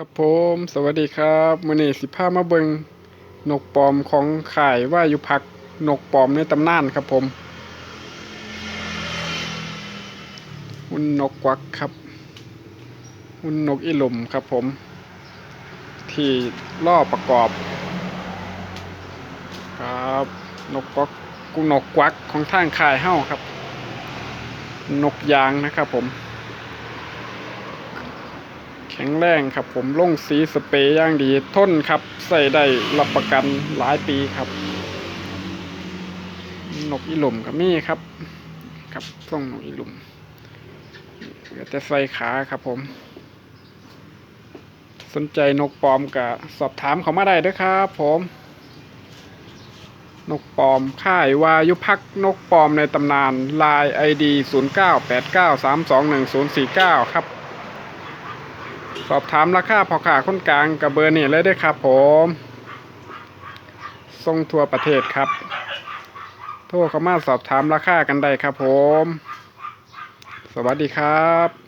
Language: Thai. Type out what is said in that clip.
ครับผมสวัสดีครับมื้อนี้สิพามาเบิงนกปลอมของข่ายว่าอยู่พักนกปลอมในตำนานครับผมหุ่นนกกวักครับหุ่นนกอีหลุมครับผม ที่ล่อประกอบ ครับนกกวักกุนกกวักของทางข่ายเฮ้าครับ นกยางนะครับผม แข็งแรงครับผมลงสีสเปรย์ย่างดีทนครับใส่ได้รับประกันหลายปีครับนกอีหลุมกับมี่ครับ ครับส่งนกอีหลุมเหลือแต่ใส่ขาครับผม สนใจนกปลอมกับสอบถามเขามาได้เด้วยครับผม นกปลอมค่ายวายุพักนกปลอมในตำนานลายไอดี0989321049 ครับ สอบถามราคาพอขาคนกลางกับเบอร์นี่เลยได้ครับผมส่งทั่วประเทศครับ โทรเข้ามาสอบถามราคากันได้ครับผม สวัสดีครับ